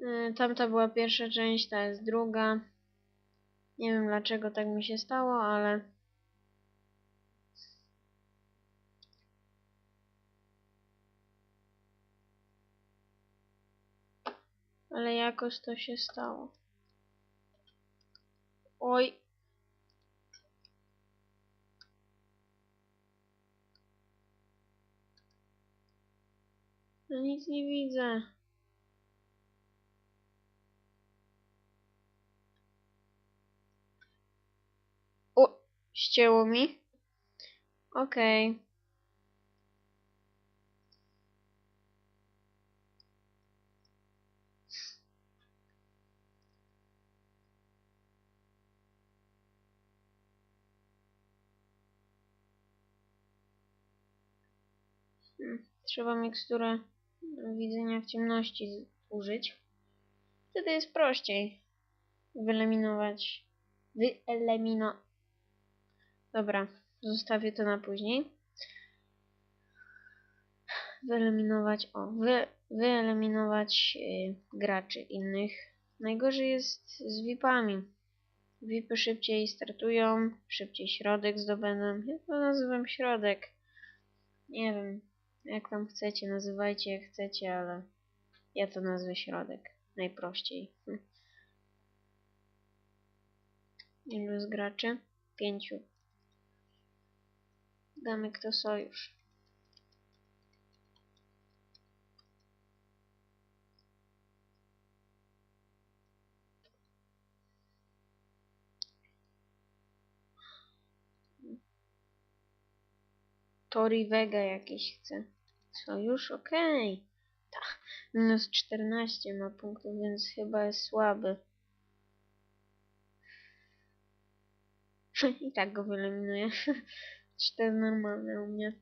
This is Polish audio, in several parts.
Y, Tamta była pierwsza część, ta jest druga. Nie wiem dlaczego tak mi się stało, ale ale jakoś to się stało. Oj. No nic nie widzę. O, ścięło mi. Okej. Hmm, Trzeba miksturę widzenia w ciemności użyć. Wtedy jest prościej wyeliminować. Wyelimino. Dobra, zostawię to na później. Wyeliminować, o, wy, wyeliminować y, graczy innych. Najgorzej jest z VIP-ami. VIPy szybciej startują, szybciej środek zdobędą. Ja to nazywam środek. Nie wiem, jak tam chcecie, nazywajcie jak chcecie, ale ja to nazwę środek. Najprościej. Hm. Ilu jest graczy? Pięciu. Damy kto sojusz. Tori Vega jakiś chce. Sojusz? Okej. Ta. Minus 14 ma punktów, więc chyba jest słaby. I tak go wyeliminuję. Cztery normalne u mnie.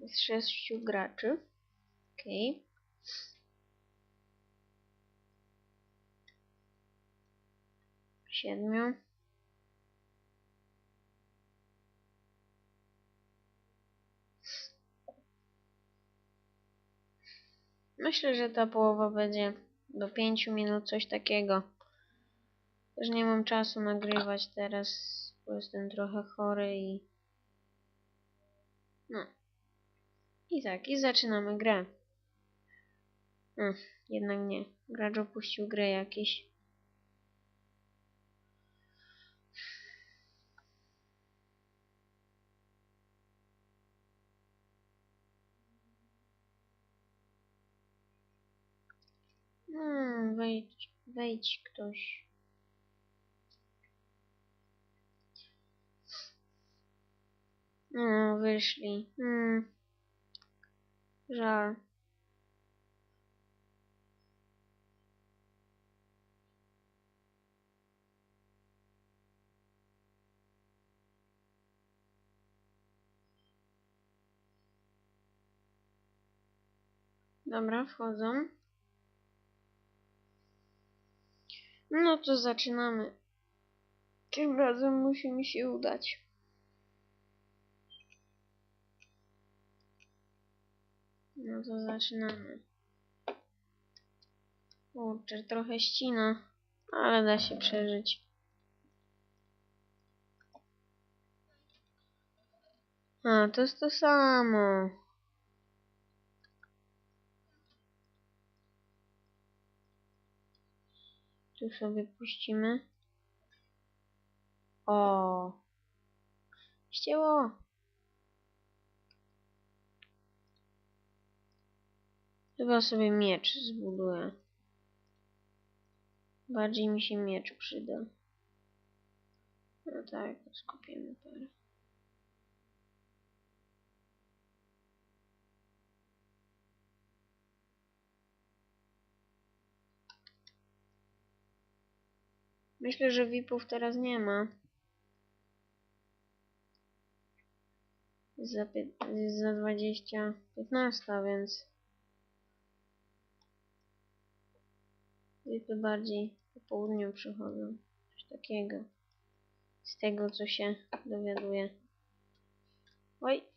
Jest sześciu graczy. Okej. Siedmiu. Myślę, że ta połowa będzie do 5 minut, coś takiego. Też nie mam czasu nagrywać teraz, bo jestem trochę chory i... No. I tak, i zaczynamy grę. Hmm, jednak nie. Gracz opuścił grę jakieś. Hmm, wejdź, wejdź ktoś. No, wyszli. Hmm. Żal. Dobra, wchodzą. No to zaczynamy. Tym razem musi mi się udać. No to zaczynamy. Kurczę, trochę ścina, ale da się przeżyć. A, to jest to samo. Tu sobie puścimy. O. Ścięło. Chyba sobie miecz zbuduję. Bardziej mi się miecz przyda. No tak, skupimy parę. Myślę, że VIP-ów teraz nie ma. Za, pie- za 20, 15, więc VIP-y bardziej po południu przychodzą. Coś takiego. z tego, co się dowiaduję. Oj.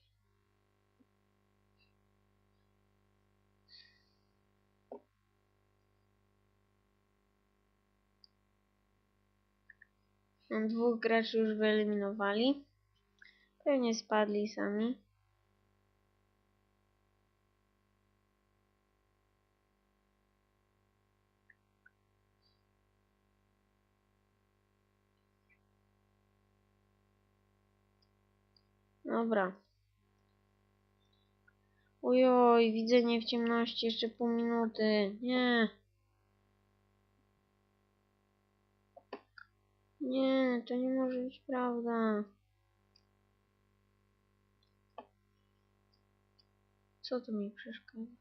Dwóch graczy już wyeliminowali. Pewnie spadli sami. Dobra. Ojoj, widzenie w ciemności, jeszcze pół minuty. Nie. Nie, to nie może być prawda. Co tu mi przeszkadza?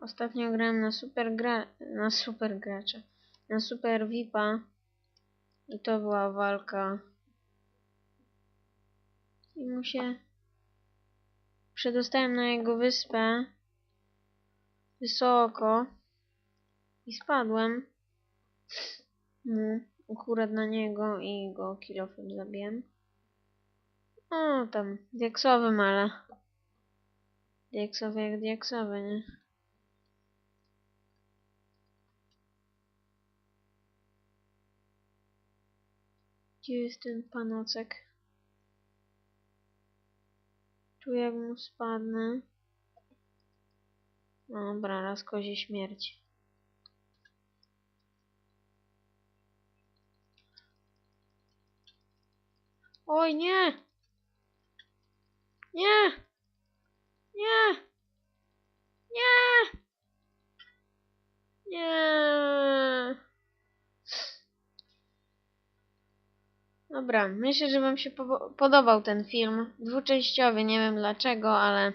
Ostatnio grałem na super gra... na super gracza. Na super VIPa. I to była walka. I mu się... Przedostałem na jego wyspę. Wysoko. I spadłem. Mu. Akurat na niego i go kilofem zabiłem. O, tam. Diaksowym, ale... Diaksowy jak diaksowy, nie? Gdzie jest ten panocek? Jak mu spadnę. Dobra, raz kozie śmierć. Oj! Nie! Nie! Nie! Nie! Dobra, myślę, że Wam się po podobał ten film. Dwuczęściowy, nie wiem dlaczego, ale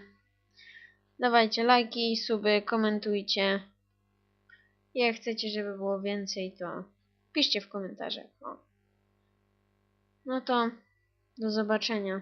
dawajcie lajki, suby, komentujcie. Jak chcecie, żeby było więcej, to piszcie w komentarzach. O. No to do zobaczenia.